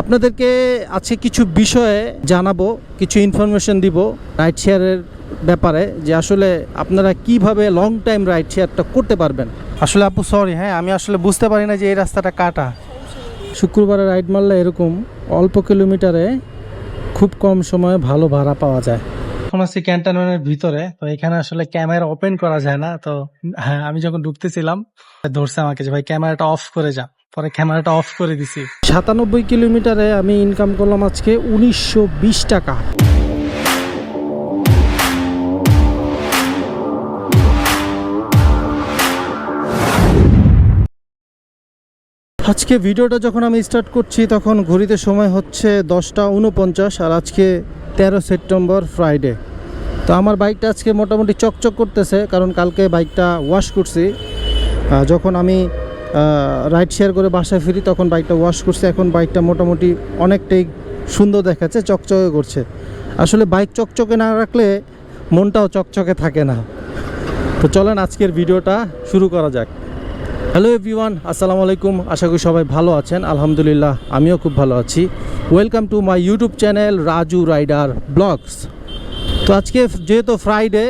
আপনাদেরকে আজকে কিছু বিষয়ে জানাব কিছু ইনফরমেশন দিব রাইড শেয়ারের ব্যাপারে যে আসলে আপনারা কীভাবে লং টাইম রাইড শেয়ারটা করতে পারবেন। আসলে আপু সরি হ্যাঁ আমি আসলে বুঝতে পারি না যে এই রাস্তাটা কাটা। শুক্রবারে রাইড মারলে এরকম অল্প কিলোমিটারে খুব কম সময়ে ভালো ভাড়া পাওয়া যায়। এখন আছি ক্যান্টনমেন্টের ভিতরে তো এখানে আসলে ক্যামেরা ওপেন করা যায় না তো হ্যাঁ আমি যখন ঢুকতেছিলাম ধরছে আমাকে যে ভাই ক্যামেরাটা অফ করে যা। পরে ক্যামেরাটা অফ করে দিছি। সাতানব্বই কিলোমিটারে আমি ইনকাম করলাম আজকে উনিশশো বিশ টাকা। আজকে ভিডিওটা যখন আমি স্টার্ট করছি, তখন ঘড়িতে সময় হচ্ছে দশটা উনপঞ্চাশ আর আজকে তেরো সেপ্টেম্বর ফ্রাইডে তো আমার বাইকটা আজকে মোটামুটি চকচক করতেছে, কারণ কালকে বাইকটা ওয়াশ করছি। যখন আমি রাইড শেয়ার করে বাসায় ফিরি, তখন বাইকটা ওয়াশ করছে। এখন বাইকটা মোটামুটি অনেকটাই সুন্দর দেখাচ্ছে, চকচকে করছে। আসলে বাইক চকচকে না রাখলে মনটাও চকচকে থাকে না। তো চলেন আজকের ভিডিওটা শুরু করা যাক। হ্যালো এভরিওয়ান আসসালামু আলাইকুম। আশা করি সবাই ভালো আছেন। আলহামদুলিল্লাহ, আমিও খুব ভালো আছি। Welcome to my YouTube channel Raju rider blogs তো আজকে যেহেতু ফ্রাইডে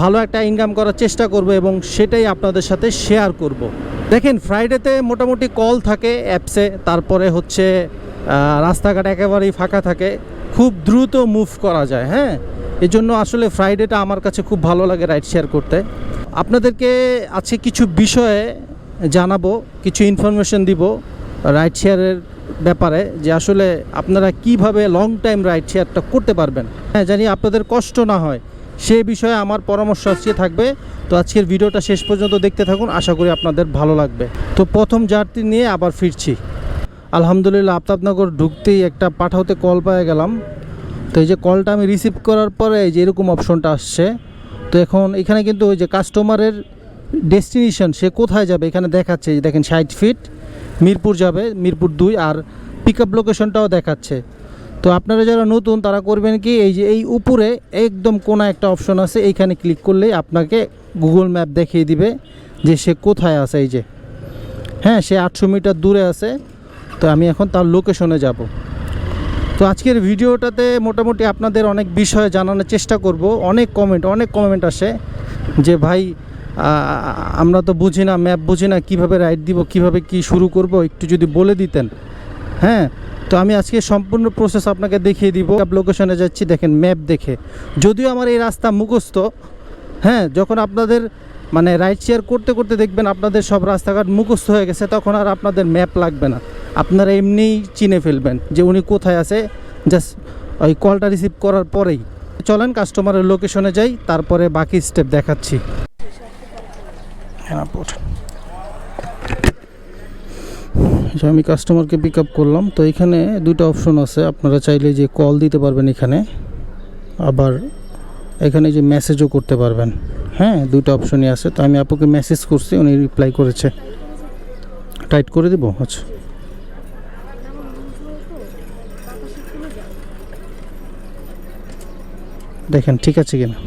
ভালো একটা ইনকাম করার চেষ্টা করব এবং সেটাই আপনাদের সাথে শেয়ার করব। দেখেন ফ্রাইডেতে মোটামুটি কল থাকে অ্যাপসে তারপরে হচ্ছে রাস্তাঘাট একেবারেই ফাঁকা থাকে। খুব দ্রুত মুভ করা যায় হ্যাঁ? এই জন্য আসলে ফ্রাইডেটা আমার কাছে খুব ভালো লাগে রাইড শেয়ার করতে। আপনাদেরকে আজকে কিছু বিষয়ে জানাব, কিছু ইনফরমেশন দিব রাইড শেয়ারের ব্যাপারে, যে আসলে আপনারা কীভাবে লং টাইম রাইড শেয়ারটা করতে পারবেন। হ্যাঁ জানি আপনাদের কষ্ট না হয় সেই বিষয়ে আমার পরামর্শ আজকে থাকবে। তো আজকের ভিডিওটা শেষ পর্যন্ত দেখতে থাকুন, আশা করি আপনাদের ভালো লাগবে। তো প্রথম যাত্রী নিয়ে আবার ফিরছি। আলহামদুলিল্লাহ আফতাবনগর ঢুকতেই একটা পাঠাওতে কল পেয়ে গেলাম। তো এই যে কলটা আমি রিসিভ করার পরে এই যে এরকম অপশনটা আসছে। তো এখন এখানে কিন্তু ওই যে কাস্টমারের ডেস্টিনেশন সে কোথায় যাবে এখানে দেখাচ্ছে। দেখেন ষাট ফিট মিরপুর যাবে, মিরপুর দুই আর পিক আপ লোকেশনটাও দেখাচ্ছে। তো আপনারা যারা নতুন, তারা করবেন কি, এই যে এই উপরে একদম কোনা একটা অপশন আছে, এইখানে ক্লিক করলেই আপনাকে গুগল ম্যাপ দেখিয়ে দিবে যে সে কোথায় আছে, এই যে। হ্যাঁ সে আটশো মিটার দূরে আছে, তো আমি এখন তার লোকেশনে যাব। তো আজকের ভিডিওটাতে মোটামুটি আপনাদের অনেক বিষয় জানানোর চেষ্টা করব। অনেক কমেন্ট অনেক কমেন্ট আসে যে, ভাই আমরা তো বুঝি না ম্যাপ বুঝি না, কীভাবে রাইড দিব, কীভাবে কি শুরু করব? একটু যদি বলে দিতেন। হ্যাঁ তো আমি আজকে সম্পূর্ণ প্রসেস আপনাকে দেখিয়ে দিব। লোকেশনে যাচ্ছি, দেখেন ম্যাপ দেখে। যদিও আমার এই রাস্তা মুখস্থ হ্যাঁ যখন আপনাদের মানে রাইড শেয়ার করতে করতে দেখবেন আপনাদের সব রাস্তাঘাট মুখস্থ হয়ে গেছে, তখন আর আপনাদের ম্যাপ লাগবে না। আপনারা এমনিই চিনে ফেলবেন যে উনি কোথায় আছে জাস্ট ওই কলটা রিসিভ করার পরেই। চলেন কাস্টমারের লোকেশনে যাই, তারপরে বাকি স্টেপ দেখাচ্ছি। হ্যাঁ আমি কাস্টমারকে পিক আপ করলাম। তো এখানে দুটো অপশন আছে। আপনারা চাইলে যে কল দিতে পারবেন এখানে, আবার এখানে যে মেসেজও করতে পারবেন। হ্যাঁ দুটো অপশনই আছে। তো আমি আপুকে মেসেজ করছি, উনি রিপ্লাই করেছে। টাইট করে দেবো? আচ্ছা। দেখেন, ঠিক আছে কিনা?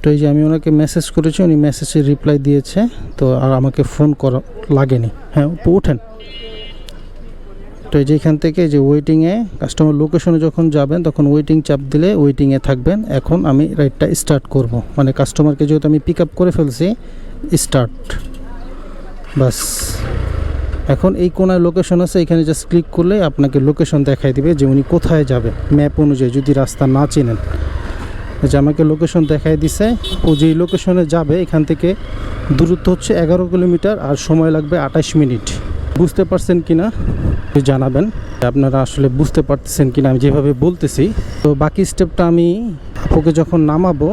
তো এই যে আমি ওনাকে মেসেজ করেছি, উনি মেসেজে রিপ্লাই দিয়েছে, তো আর আমাকে ফোন করা লাগেনি। হ্যাঁ ওঠেন তো এই যে এখান থেকে যে ওয়েটিংয়ে কাস্টমার লোকেশনে যখন যাবেন, তখন ওয়েটিং চাপ দিলে ওয়েটিংয়ে থাকবেন। এখন আমি রাইডটা স্টার্ট করব। মানে কাস্টমারকে যেহেতু আমি পিক আপ করে ফেলছি স্টার্ট বাস। এখন এই কোনায় লোকেশন আছে, এখানে জাস্ট ক্লিক করলে আপনাকে লোকেশন দেখাই দিবে যে উনি কোথায় যাবে ম্যাপ অনুযায়ী যদি রাস্তা না চেনেন। যে আমাকে লোকেশন দেখাই দিছে, ও যেই লোকেশনে যাবে, এখান থেকে দূরত্ব হচ্ছে এগারো কিলোমিটার আর সময় লাগবে আঠাশ মিনিট। বুঝতে পারছেন কি না জানাবেন। আপনারা আসলে বুঝতে পারতেছেন কিনা? আমি যেভাবে বলতেছি, তো বাকি স্টেপটা আমি আপুকে যখন নামাবো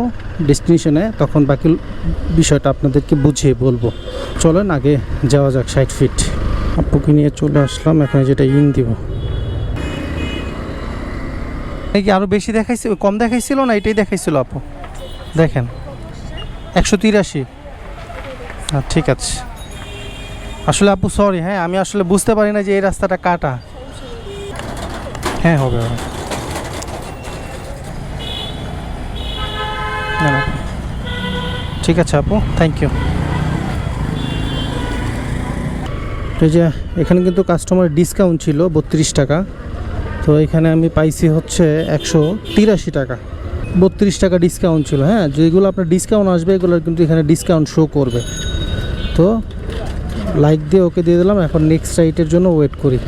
ডেস্টিনেশনে তখন বাকি বিষয়টা আপনাদেরকে বুঝিয়ে বলব। চলেন, আগে যাওয়া যাক ষাট ফিট আপুকে নিয়ে চলে আসলাম, এখন যেটা ইন দিব। কি আরও বেশি দেখাইছিল কম দেখাইছিল না এটাই দেখাইছিল আপু? দেখেন। একশো তিরাশি। হ্যাঁ ঠিক আছে। আসলে আপু সরি হ্যাঁ আমি আসলে বুঝতে পারি না যে এই রাস্তাটা কাটা। হ্যাঁ হবে হবে। ঠিক আছে আপু থ্যাংক ইউ এই যে, এখানে কিন্তু কাস্টমার ডিসকাউন্ট ছিল, বত্রিশ টাকা। তো এখানে আমি পাইছি হচ্ছে একশো তিরাশি টাকা। বত্রিশ টাকা ডিসকাউন্ট ছিল হ্যাঁ? যেগুলো আপনার ডিসকাউন্ট আসবে এগুলো কিন্তু এখানে ডিসকাউন্ট শো করবে। তো লাইক দিয়ে ওকে দিয়ে দিলাম এখন নেক্সট রাইটের জন্য ওয়েট করি।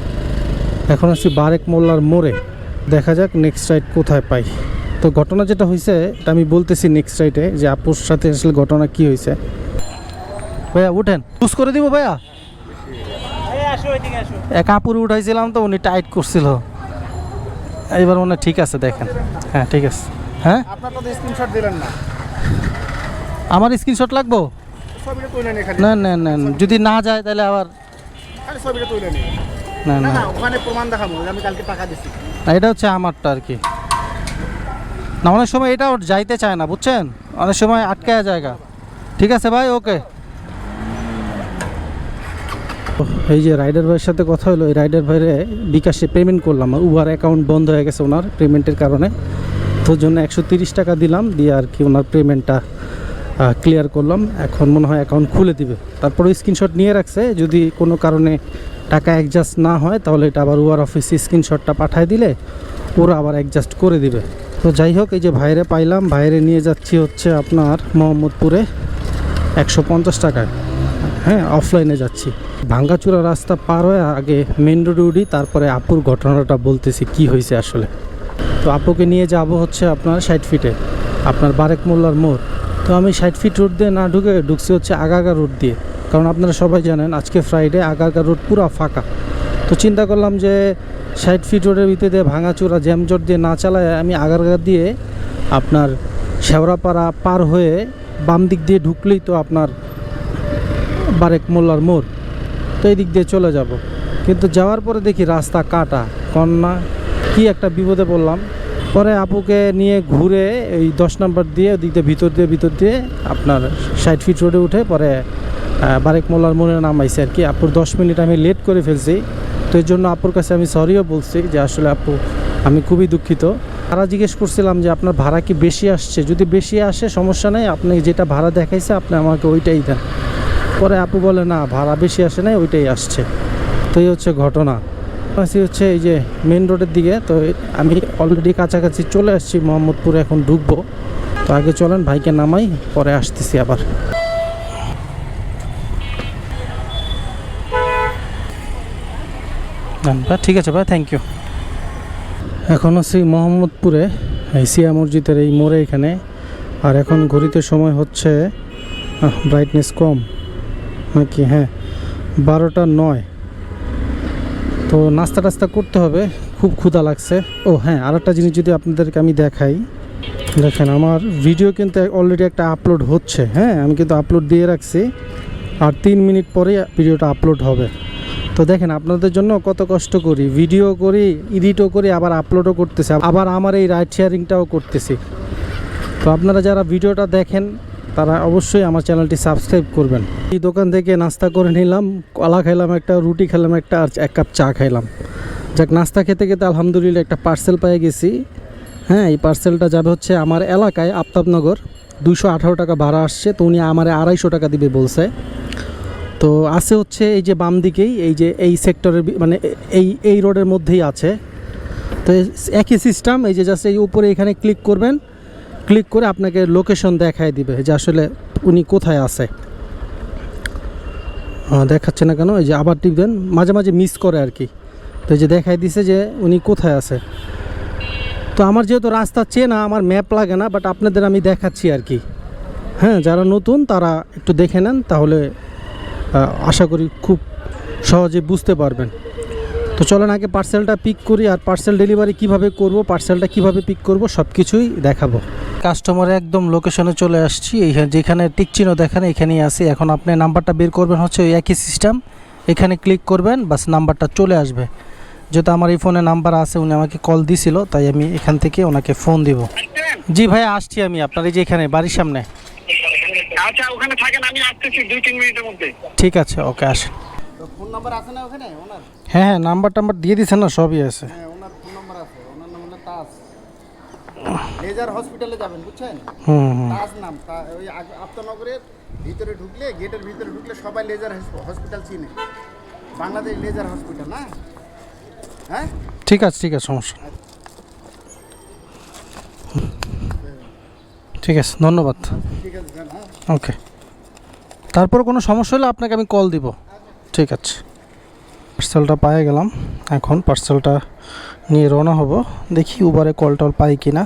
এখন আসছি বারেক মোল্লার মোড়ে। দেখা যাক নেক্সট রাইড কোথায় পাই। তো ঘটনা যেটা হয়েছে এটা আমি বলতেছি নেক্সট রাইটে যে আপুর সাথে আসলে ঘটনা কি হয়েছে ভাইয়া উঠেন। চুজ করে দিব ভাইয়া? এক আপুর উঠাইছিলাম তো উনি টাইট করছিল। এইবার মনে ঠিক আছে দেখেন। হ্যাঁ ঠিক আছে। হ্যাঁ? স্ক্রিনশট দিলেন না। আমার স্ক্রিনশট লাগবো? না না না যদি না যায় তাহলে আবার না না না। না ওখানে প্রমাণ দেখাবো আমি কালকে টাকা দিচ্ছি না, এটা হচ্ছে আমারটা আর কি। না অনেক সময় এটা যাইতে চায় না বুঝছেন? অনেক সময় আটকায় জায়গা। ঠিক আছে ভাই ওকে। এই যে রাইডার ভাইয়ের সাথে কথা হলো, এই রাইডার ভাইরে বিকাশে পেমেন্ট করলাম উবার অ্যাকাউন্ট বন্ধ হয়ে গেছে ওনার পেমেন্টের কারণে। তো জন্য একশো টাকা দিলাম, দিয়ে আর কি ওনার পেমেন্টটা ক্লিয়ার করলাম। এখন মনে হয় অ্যাকাউন্ট খুলে দিবে। তারপরে স্ক্রিনশট নিয়ে রাখছে, যদি কোনো কারণে টাকা অ্যাডজাস্ট না হয়, তাহলে এটা আবার উবার অফিসে স্ক্রিনশটটা পাঠিয়ে দিলে ওরা আবার অ্যাডজাস্ট করে দিবে। তো যাই হোক, এই যে ভাইরে পাইলাম, ভাইরে নিয়ে যাচ্ছি হচ্ছে আপনার মোহাম্মদপুরে একশো পঞ্চাশ টাকায়। হ্যাঁ অফলাইনে যাচ্ছি। ভাঙ্গাচুরা রাস্তা পার হয়ে আগে মেন রোডে উঠি, তারপরে আপুর ঘটনাটা বলতেছি কি হয়েছে আসলে। তো আপুকে নিয়ে যাব হচ্ছে আপনার ষাট ফিটে আপনার বারেক মোল্লার মোড়। তো আমি ষাট ফিট রোড দিয়ে না ঢুকে ঢুকছি হচ্ছে আগাগা রোড দিয়ে। কারণ আপনারা সবাই জানেন, আজকে ফ্রাইডে আগাগা রোড পুরো ফাঁকা। তো চিন্তা করলাম যে ষাট ফিট রোডের ভিতরে দিয়ে ভাঙাচোরা জ্যামজট দিয়ে না চালায় আমি আগারগা দিয়ে আপনার শেওড়াপাড়া পার হয়ে বাম দিক দিয়ে ঢুকলেই তো আপনার বারেক মোল্লার মোড়। তো এই দিক দিয়ে চলে যাব। কিন্তু যাওয়ার পরে দেখি রাস্তা কাটা, কন্যা। কি একটা বিপদে পড়লাম। পরে আপুকে নিয়ে ঘুরে এই দশ নম্বর দিয়ে, ওদিক দিয়ে ভিতর দিয়ে ভিতর দিয়ে আপনার ষাট ফিট রোডে উঠে পরে বারেক মোল্লার মোড়ে নামাইছে আর কি। আপুর দশ মিনিট আমি লেট করে ফেলছি। তো এর জন্য আপুর কাছে আমি সরিও বলছি যে আসলে আপু, আমি খুবই দুঃখিত। ভাড়া জিজ্ঞেস করছিলাম যে আপনার ভাড়া কি বেশি আসছে? যদি বেশি আসে, সমস্যা নেই। আপনি যেটা ভাড়া দেখাইছে, আপনি আমাকে ওইটাই দেন। পরে আপু বলে, না, ভাড়া বেশি আসে নাই, ওইটাই আসছে। তো এই হচ্ছে ঘটনা। আসি হচ্ছে এই যে মেন রোডের দিকে, তো আমি অলরেডি কাছাকাছি চলে আসছি, মোহাম্মদপুরে এখন ঢুকবো। তো আগে চলেন, ভাইকে নামাই, পরে আসতেছি আবার। ঠিক আছে ভাই থ্যাংক ইউ এখন আছি মোহাম্মদপুরে সিয়া মসজিদের এই মোড়ে এখানে। আর এখন ঘড়িতে সময় হচ্ছে ব্রাইটনেস কম। নাকি? হ্যাঁ বারোটা নয়। তো নাস্তা টাস্তা করতে হবে, খুব ক্ষুধা লাগছে। ও হ্যাঁ আর একটা জিনিস যদি আপনাদেরকে আমি দেখাই। দেখেন, আমার ভিডিও কিন্তু অলরেডি একটা আপলোড হচ্ছে। হ্যাঁ আমি কিন্তু আপলোড দিয়ে রাখছি। আর তিন মিনিট পরে ভিডিওটা আপলোড হবে। তো দেখেন, আপনাদের জন্য কত কষ্ট করি। ভিডিও করি এডিটও করি, আবার আপলোডও করতেছি। আবার আমার এই রাইড শেয়ারিংটাও করতেছি। তো আপনারা যারা ভিডিওটা দেখেন তারা অবশ্যই আমার চ্যানেলটি সাবস্ক্রাইব করবেন। এই দোকান থেকে নাস্তা করে নিলাম, কলা খেলাম একটা, রুটি খেলাম একটা, আর এক কাপ চা খাইলাম। যাক, নাস্তা খেতে খেতে আলহামদুলিল্লাহ একটা পার্সেল পেয়ে গেছি। হ্যাঁ এই পার্সেলটা যাবে হচ্ছে আমার এলাকায় আফতাবনগর। দুশো আঠারো টাকা ভাড়া আসছে, তো উনি আমারে আড়াইশো টাকা দিবে বলছে। তো আছে হচ্ছে এই যে বাম দিকেই, এই যে এই সেক্টরের মানে এই এই রোডের মধ্যেই আছে। তো একই সিস্টেম এই যে জাস্ট এই উপরে এখানে ক্লিক করবেন। ক্লিক করে আপনাকে লোকেশন দেখায় দিবে যে আসলে উনি কোথায় আছে। দেখাচ্ছে না কেন? এই যে আবার টিপবেন মাঝে মাঝে মিস করে আর কি তো এই যে দেখায় দিছে যে উনি কোথায় আছে। তো আমার যেহেতু রাস্তা চেনা, আমার ম্যাপ লাগে না বাট আপনাদের আমি দেখাচ্ছি আর কি হ্যাঁ যারা নতুন, তারা একটু দেখে নেন, তাহলে আশা করি খুব সহজে বুঝতে পারবেন। তো চলেন আগে পার্সেলটা পিক করি, আর পার্সেল ডেলিভারি কীভাবে করব পার্সেলটা কীভাবে পিক করব সব কিছুই দেখাবো। কাস্টমার একদম লোকেশনে চলে আসছি। যেখানে টিক চিহ্ন দেখেন এখানেই আছি। এখন আপনি নাম্বারটা বের করবেন হচ্ছে ওই একই সিস্টেম এখানে ক্লিক করবেন বাস নাম্বারটা চলে আসবে। যেহেতু আমার এই ফোনে নাম্বার আছে উনি আমাকে কল দিছিল তাই আমি এখান থেকে ওনাকে ফোন দিব। জি ভাই আসছি আমি আপনার এই যে এখানে বাড়ির সামনে। আচ্ছা ওখানে থাকেন আমি আসতেছি দুই তিন মিনিটের মধ্যে। ঠিক আছে ওকে আসেন। ফোন নাম্বার আছে না ওখানে ওনার? হ্যাঁ হ্যাঁ নাম্বার টাম্বার দিয়ে দিচ্ছেন না সবই আছে হ্যাঁ ওনার ফোন নাম্বার আছে ওনার নাম হলো তাজ লেজার হসপিটালে যাবেন বুঝছেন? হুম হুম। তাজ নাম ওই আপ্তনগরের ভিতরে ঢুকলে গেটের ভিতরে ঢুকলে সবাই লেজার হসপিটাল চিনে। বাংলাদেশ লেজার হসপিটাল না? হ্যাঁ? ঠিক আছে ঠিক আছে সমস্যা ঠিক আছে ধন্যবাদ। ঠিক আছে হ্যাঁ। ওকে। তারপর কোনো সমস্যা হলে আপনাকে আমি কল দিব। ঠিক আছে। পার্সেলটা পায়ে গেলাম। এখন পার্সেলটা নিয়ে রওনা হব। দেখি উবারে কল টল পাই কি না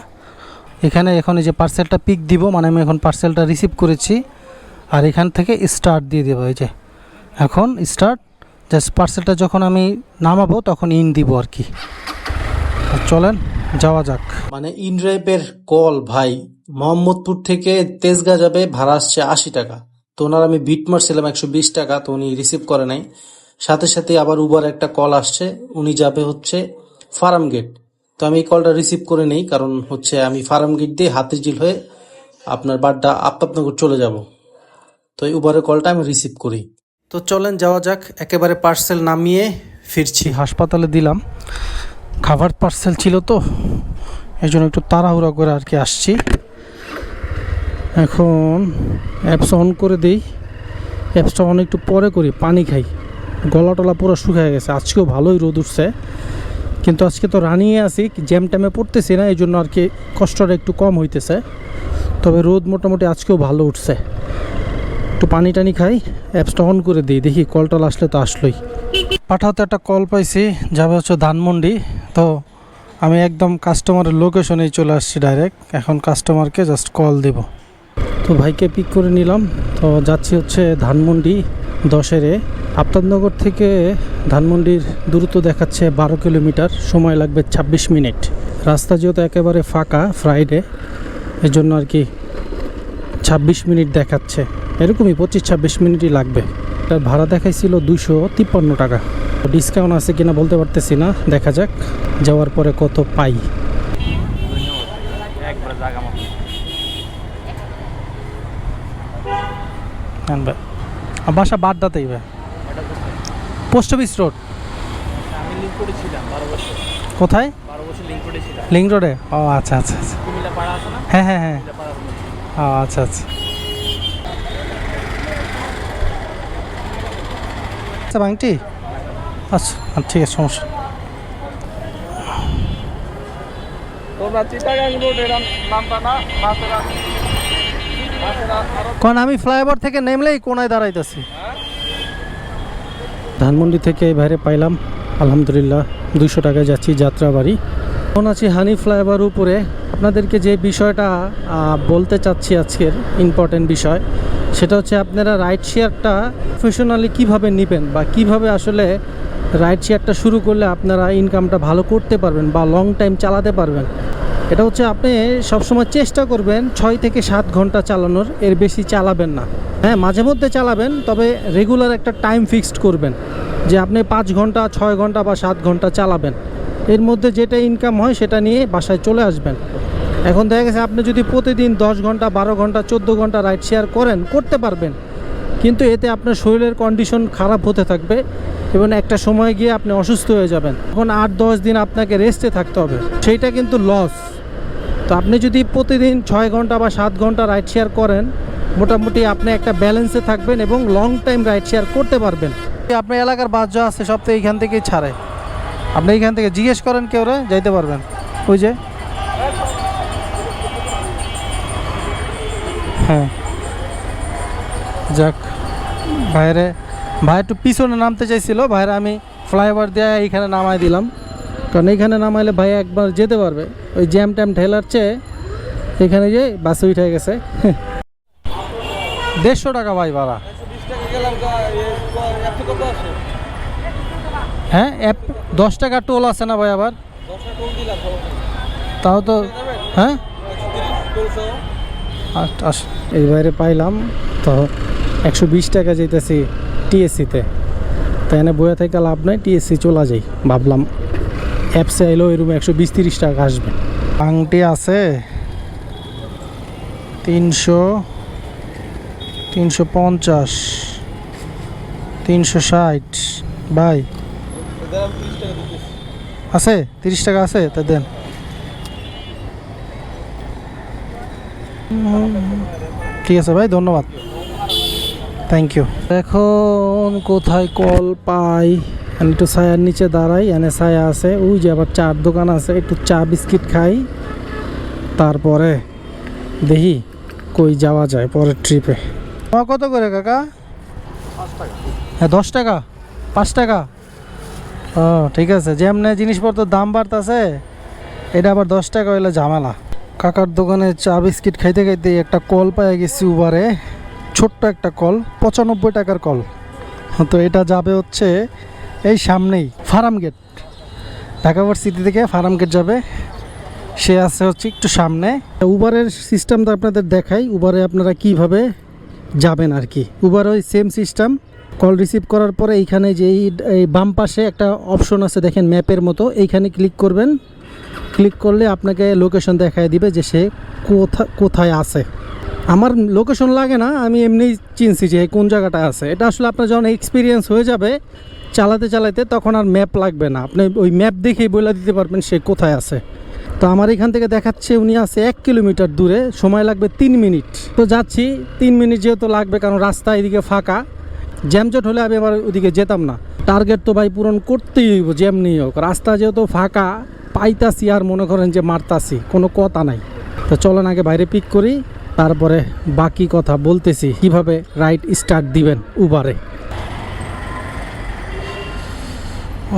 এখানে এখন এই যে পার্সেলটা পিক দিব মানে আমি এখন পার্সেলটা রিসিভ করেছি, আর এখান থেকে স্টার্ট দিয়ে দেবো, এই যে। এখন স্টার্ট জাস্ট পার্সেলটা যখন আমি নামাবো, তখন ইন দিব আর কি। চলেন, যাওয়া যাক। মানে ইন ড্রাইভের কল ভাই, মোহাম্মদপুর থেকে তেজগা যাবে, ভাড়া আসছে আশি টাকা। তো ওনার আমি বিট মারছিলাম একশো বিশ টাকা, তো উনি রিসিভ করে নাই। সাথে সাথে আবার উবার একটা কল আসছে, উনি যাবে হচ্ছে ফার্ম গেট তো আমি এই কলটা রিসিভ করে নেই, কারণ হচ্ছে আমি ফার্ম গেট দিয়ে হাতে জিল হয়ে আপনার বাড্ডা আফতাবনগর চলে যাব। তো এই উবারের কলটা আমি রিসিভ করি। তো চলেন, যাওয়া যাক। একেবারে পার্সেল নামিয়ে ফিরছি। হাসপাতালে দিলাম। খাবার পার্সেল ছিল তো এই জন্য একটু তাড়াহুড়া করে আর কি আসছি। এখন অ্যাপস অন করে দিই। অ্যাপসটা অন একটু পরে করি, পানি খাই। গলা টলা পুরো শুকিয়ে গেছে। আজকেও ভালোই রোদ উঠছে। কিন্তু আজকে তো রানিয়ে আছি জ্যাম ট্যামে পড়তেছি না এই জন্য আর কি কষ্টটা একটু কম হইতেছে। তবে রোদ মোটামুটি আজকেও ভালো উঠছে। একটু পানি টানি খাই অ্যাপসটা অন করে দিই, দেখি কল টল আসলে তো আসলোই। পাঠাতে একটা কল পাইছি, যাবে হচ্ছে ধানমন্ডি। তো আমি একদম কাস্টমারের লোকেশনেই চলে আসছি ডাইরেক্ট এখন কাস্টমারকে জাস্ট কল দেব। তো ভাইকে পিক করে নিলাম। তো যাচ্ছি হচ্ছে ধানমন্ডি, দশেরে। আফতাবনগর থেকে ধানমন্ডির দূরত্ব দেখাচ্ছে বারো কিলোমিটার, সময় লাগবে ২৬ মিনিট। রাস্তা যেহেতু একেবারে ফাঁকা ফ্রাইডে এর জন্য আর কি ছাব্বিশ মিনিট দেখাচ্ছে। এরকমই পঁচিশ ছাব্বিশ মিনিটই লাগবে। তার ভাড়া দেখাইছিল দুশো তিপ্পান্ন টাকা। ডিসকাউন্ট আছে কিনা বলতে পারতেছি না, দেখা যাক, যাওয়ার পরে কত পাই। বাসা বাড্ডাতেই ভাই পোস্ট অফিস রোড? আমি লিঙ্ক করেছিলাম বারো বছর। কোথায়? বারো বছর লিঙ্ক লিঙ্ক রোডে ও আচ্ছা আচ্ছা আচ্ছা। কুমিল্লা পাড়া আছে না? হ্যাঁ হ্যাঁ হ্যাঁ। ও আচ্ছা আচ্ছা। আচ্ছা বাংটি? আচ্ছা আচ্ছা, ঠিক আছে সমস্যা। রোড কারণ আমি ফ্লাইওভার থেকে নেমলেই কোনায় দাঁড়াইতেছি। ধানমন্ডি থেকে এই বাইরে পাইলাম। আলহামদুলিল্লাহ দুশো টাকায় যাচ্ছি যাত্রাবাড়ি। এখন আছি হানি ফ্লাইওভার উপরে। আপনাদেরকে যে বিষয়টা বলতে চাচ্ছি আজকের ইম্পর্টেন্ট বিষয়, সেটা হচ্ছে আপনারা রাইড শেয়ারটা প্রফেশনালি কীভাবে নেবেন বা কীভাবে আসলে রাইড শেয়ারটা শুরু করলে আপনারা ইনকামটা ভালো করতে পারবেন বা লং টাইম চালাতে পারবেন। এটা হচ্ছে আপনি সবসময় চেষ্টা করবেন ছয় থেকে সাত ঘণ্টা চালানোর, এর বেশি চালাবেন না। হ্যাঁ মাঝে মধ্যে চালাবেন, তবে রেগুলার একটা টাইম ফিক্সড করবেন, যে আপনি পাঁচ ঘণ্টা, ছয় ঘণ্টা বা সাত ঘণ্টা চালাবেন। এর মধ্যে যেটা ইনকাম হয় সেটা নিয়ে বাসায় চলে আসবেন। এখন দেখা গেছে আপনি যদি প্রতিদিন দশ ঘণ্টা, বারো ঘণ্টা, চোদ্দ ঘণ্টা রাইড শেয়ার করেন, করতে পারবেন। কিন্তু এতে আপনার শরীরের কন্ডিশন খারাপ হতে থাকবে এবং একটা সময় গিয়ে আপনি অসুস্থ হয়ে যাবেন। তখন আট, দশ দিন আপনাকে রেস্টে থাকতে হবে। সেইটা কিন্তু লস তো আপনি যদি প্রতিদিন ছয় ঘণ্টা বা সাত ঘণ্টা রাইড শেয়ার করেন, মোটামুটি আপনি একটা ব্যালেন্সে থাকবেন এবং লং টাইম রাইড শেয়ার করতে পারবেন। আপনার এলাকার বাস যা আছে সব তো এইখান থেকেই ছাড়ে। আপনি এইখান থেকে জিজ্ঞেস করেন কেউ রে, যাইতে পারবেন। ওই যে। হ্যাঁ। যাক, ভাইরে ভাই একটু পিছনে নামতে চাইছিল, ভাইরা আমি ফ্লাইওভার দিয়ে এইখানে নামাই দিলাম। কারণ এইখানে নামাইলে ভাই একবার যেতে পারবে। ওই জ্যাম ট্যাম ঠেলার চেয়ে এখানে যে বাসে উঠে গেছে। দেড়শো টাকা ভাই ভাড়া। হ্যাঁ অ্যাপ দশ টাকা টোল আছে না ভাই আবার। তাও তো হ্যাঁ? এই বাইরে পাইলাম তো একশো বিশ টাকা যেতেছি টিএসসিতে। তাই এনে বইয়া থেকে লাভ নাই, টিএসসি চলা যাই, ভাবলাম। অ্যাপসে এলো এরকম একশো বিশ তিরিশ টাকা আসবে। আংটি আছে তিনশো তিনশো পঞ্চাশ, তিনশো ষাট দিতেছি আছে? তিরিশ টাকা আছে? তা দেন। ঠিক আছে ভাই, ধন্যবাদ। থ্যাংক ইউ এখন কোথায় কল পাই? একটু ছায়ার নিচে দাঁড়াই, এনে ছায়া আছে। ওই যে আবার চার দোকান আছে, একটু চা বিস্কিট খাই। তারপরে দেখি কই যাওয়া যায় পরের ট্রিপে কত করে কাকা? হ্যাঁ দশ টাকা, পাঁচ টাকা। ও, ঠিক আছে। যেমনি জিনিসপত্রের দাম বাড়তেছে, এটা আবার দশ টাকা হইলে ঝামেলা। কাকার দোকানে চা বিস্কিট খাইতে খাইতে একটা কল পেয়ে গেছি উবারে। ছোট্ট একটা কল, পঁচানব্বই টাকার কল। তো এটা যাবে হচ্ছে এই সামনেই ফার্ম গেট। ঢাকা সিটি থেকে ফার্ম গেট যাবে। সে আছে হচ্ছে একটু সামনে। উবারের সিস্টেমটা আপনাদের দেখাই, উবারে আপনারা কীভাবে যাবেন আর কি উবার ওই সেম সিস্টেম কল রিসিভ করার পরে এইখানে যে এই এই বাম পাশে একটা অপশন আছে, দেখেন ম্যাপের মতো। এইখানে ক্লিক করবেন। ক্লিক করলে আপনাকে লোকেশন দেখায় দিবে যে সে কোথা, কোথায় আছে। আমার লোকেশন লাগে না, আমি এমনি চিনছি যে কোন জায়গাটা আছে। এটা আসলে আপনার যখন এক্সপিরিয়েন্স হয়ে যাবে চালাতে চালাতে তখন আর ম্যাপ লাগবে না। আপনি ওই ম্যাপ দেখেই বলে দিতে পারবেন সে কোথায় আছে। তো আমার এখান থেকে দেখাচ্ছে উনি আছে এক কিলোমিটার দূরে, সময় লাগবে তিন মিনিট। তো যাচ্ছি, তিন মিনিট যেহেতু লাগবে, কারণ রাস্তা এদিকে ফাঁকা। জ্যামজট হলে আমি আবার ওদিকে যেতাম না। টার্গেট তো ভাই পূরণ করতেই হইব যেমনি হোক। রাস্তা যেহেতু ফাঁকা, পাইতাছি আর মনে করেন যে মারতাছি, কোনো কথা নাই। তো চলেন আগে বাইরে পিক করি, তারপরে বাকি কথা বলতেছি, কীভাবে রাইড স্টার্ট দিবেন উবারে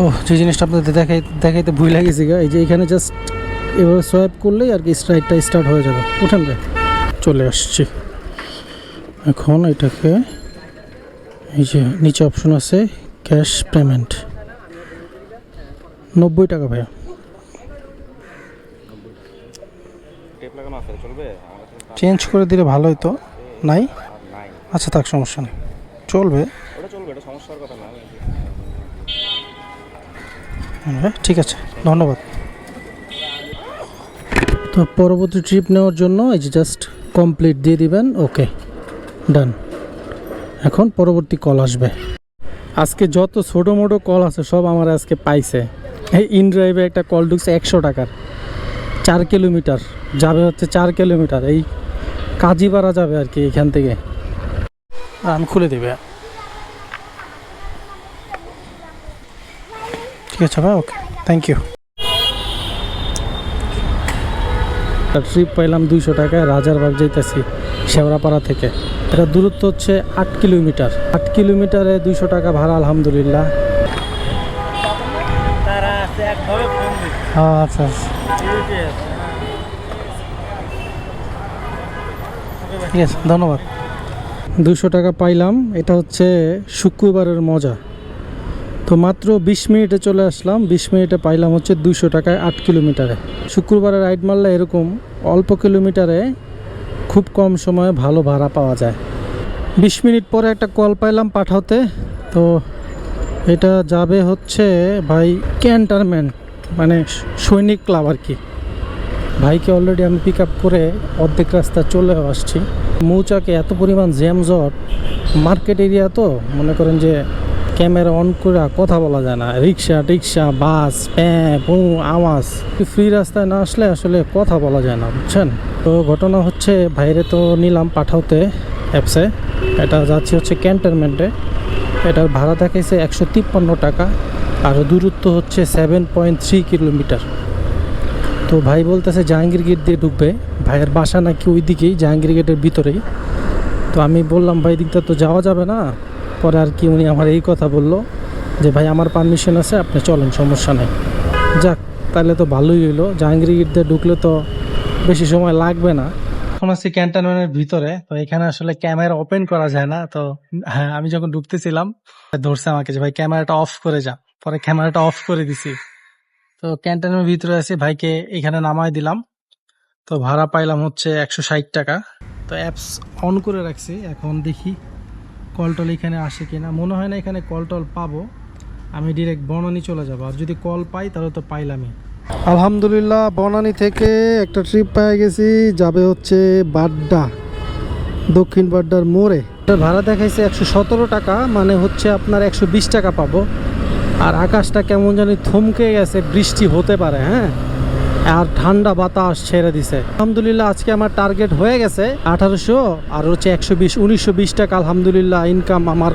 ও যে জিনিসটা আপনাদের দেখাই দেখাইতে ভুল লাগেছি গা। এই যে এখানে জাস্ট এভাবে সোয়াইপ করলেই আর কি রাইডটা স্টার্ট হয়ে যাবে। উঠেন রে চলে আসছি। এখন এটাকে এই যে নিচে অপশন আছে ক্যাশ পেমেন্ট নব্বই টাকা ভাইয়া। চেঞ্জ করে দিলে ভালো হতো নাই নাই? আচ্ছা থাক, সমস্যা নেই। চলবে। ওটা চলবে, এটা সমস্যার কথা না। হ্যাঁ ঠিক আছে, ধন্যবাদ। তো পরবর্তী ট্রিপ নেওয়ার জন্য এই যে জাস্ট কমপ্লিট দিয়ে দিবেন ওকে ডান এখন পরবর্তী কল আসবে। আজকে যত ছোটো মোটো কল আছে, সব আমার আজকে পাইছে। এই ইন ড্রাইভে একটা কল ঢুকছে একশো টাকার, চার কিলোমিটার, যাবে হচ্ছে চার কিলোমিটার, এই কাজীপাড়া যাবে আর কি এখান থেকে। আমি খুলে দেবে ঠিক আছে ভাই ওকে থ্যাংক ইউ ট্রিপ পাইলাম দুইশো টাকায় রাজারবাগ যাইতেছি শেওড়াপাড়া থেকে। এটা দূরত্ব হচ্ছে আট কিলোমিটার। আট কিলোমিটারে দুইশো টাকা ভাড়া আলহামদুলিল্লাহ। ফোন আচ্ছা আচ্ছা। ঠিক আছে ধন্যবাদ। দুশো টাকা পাইলাম এটা হচ্ছে শুক্রবারের মজা। তো মাত্র বিশ মিনিটে চলে আসলাম। বিশ মিনিটে পাইলাম হচ্ছে দুশো টাকায় আট কিলোমিটারে। শুক্রবারে রাইড মারলে এরকম অল্প কিলোমিটারে খুব কম সময়ে ভালো ভাড়া পাওয়া যায়। বিশ মিনিট পরে একটা কল পাইলাম পাঠাতে। তো এটা যাবে হচ্ছে ভাই ক্যান্টারম্যান মানে সৈনিক ক্লাব আর কি। ভাইকে অলরেডি আমি পিক আপ করে অর্ধেক রাস্তা চলে আসছি। মৌচাকে এত পরিমাণ জ্যামজট মার্কেট এরিয়া তো, মনে করেন যে ক্যামেরা অন করে কথা বলা যায় না। রিক্সা, টিক্সা, বাস প্যাঁ পু আওয়াজ। ফ্রি রাস্তায় না আসলে আসলে কথা বলা যায় না, বুঝছেন? তো ঘটনা হচ্ছে ভাইরে তো নিলাম পাঠাওতে অ্যাপসে। এটা যাচ্ছে হচ্ছে ক্যান্টনমেন্টে। এটার ভাড়া দেখাইছে একশো তিপ্পান্ন টাকা, আর দূরত্ব হচ্ছে সেভেন পয়েন্ট থ্রি কিলোমিটার। তো ভাই বলতেছে, জাহাঙ্গীর গেট দিয়ে ঢুকবে। ভাইয়ের বাসা নাকি ওই দিকেই জাহাঙ্গীর গেটের ভিতরেই। তো আমি বললাম, ভাই দিকটা তো যাওয়া যাবে না। পরে আর কি উনি আমার এই কথা বলল যে, ভাই, আমার পারমিশন আছে, আপনি চলেন, সমস্যা নেই। যাক, তাহলে তো ভালোই হইল। জাহাঙ্গীর দিয়ে ঢুকলে তো বেশি সময় লাগবে না। এখন আছি ক্যান্টনমেন্টের ভিতরে, তো এখানে আসলে ক্যামেরা ওপেন করা যায় না, তো হ্যাঁ আমি যখন ঢুকতেছিলাম, ধরছে আমাকে যে, ভাই, ক্যামেরাটা অফ করে যা। পরে ক্যামেরাটা অফ করে দিছি। তো ক্যান্টনের ভিতরে আছে, ভাইকে এখানে নামাই দিলাম। তো ভাড়া পাইলাম হচ্ছে একশো ষাট টাকা। তো অ্যাপস অন করে রাখছি, এখন দেখি কল টল এখানে আসে কিনা মনে হয় না এখানে কল টল পাবো। আমি ডিরেক্ট বনানি চলে যাব। আর যদি কল পাই তাহলে তো পাইলামই। আলহামদুলিল্লাহ বনানি থেকে একটা ট্রিপ পেয়ে গেছি যাবে হচ্ছে বাড্ডা দক্ষিণ বাড্ডার মোড়ে। এটার ভাড়া দেখাইছে একশো সতেরো টাকা মানে হচ্ছে আপনার একশো বিশ টাকা পাবো। আর আকাশটা কেমন জানি থমকে গেছে বৃষ্টি হতে পারে হ্যাঁ? আর ঠান্ডা বাতাস ছেড়ে দিছে। আলহামদুলিল্লাহ, আজকে আমার টার্গেট হয়ে গেছে আঠারোশো আর হচ্ছে একশো বিশ, উনিশশো বিশ টাকা আলহামদুলিল্লাহ ইনকাম আমার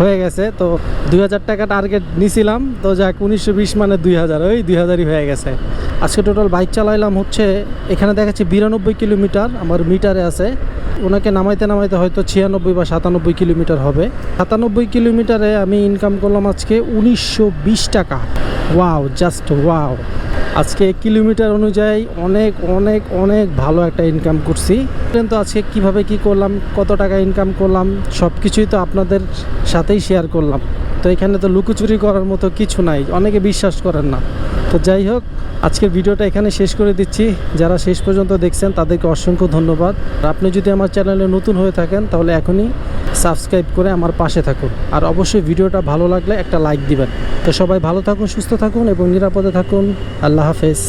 হয়ে গেছে। তো দুই হাজার টাকা টার্গেট নিছিলাম, তো যাক, উনিশশো বিশ মানে দুই হাজার, ওই দুই হাজারই হয়ে গেছে। আজকে টোটাল বাইক চালাইলাম হচ্ছে, এখানে দেখাচ্ছে বিরানব্বই কিলোমিটার, আমার মিটারে আছে। ওনাকে নামাইতে নামাইতে হয়তো ছিয়ানব্বই বা সাতানব্বই কিলোমিটার হবে। সাতানব্বই কিলোমিটারে আমি ইনকাম করলাম আজকে উনিশশো বিশ টাকা। ওয়াও জাস্ট ওয়াও আজকে কিলোমিটার অনুযায়ী অনেক অনেক অনেক ভালো একটা ইনকাম করছি। তো আজকে কীভাবে কি করলাম, কত টাকা ইনকাম করলাম সব কিছুই তো আপনাদের সাথেই শেয়ার করলাম। তো এখানে তো লুকোচুরি করার মতো কিছু নাই, অনেকে বিশ্বাস করেন না। তো যাই হোক, আজকের ভিডিওটা এখানে শেষ করে দিচ্ছি। যারা শেষ পর্যন্ত দেখছেন, তাদেরকে অসংখ্য ধন্যবাদ। আর আপনি যদি আমার চ্যানেলে নতুন হয়ে থাকেন, তাহলে এখনই সাবস্ক্রাইব করে আমার পাশে থাকুন। আর অবশ্যই ভিডিওটা ভালো লাগলে একটা লাইক দিবেন। তো সবাই ভালো থাকুন, সুস্থ থাকুন এবং নিরাপদে থাকুন। আল্লাহ হাফেজ।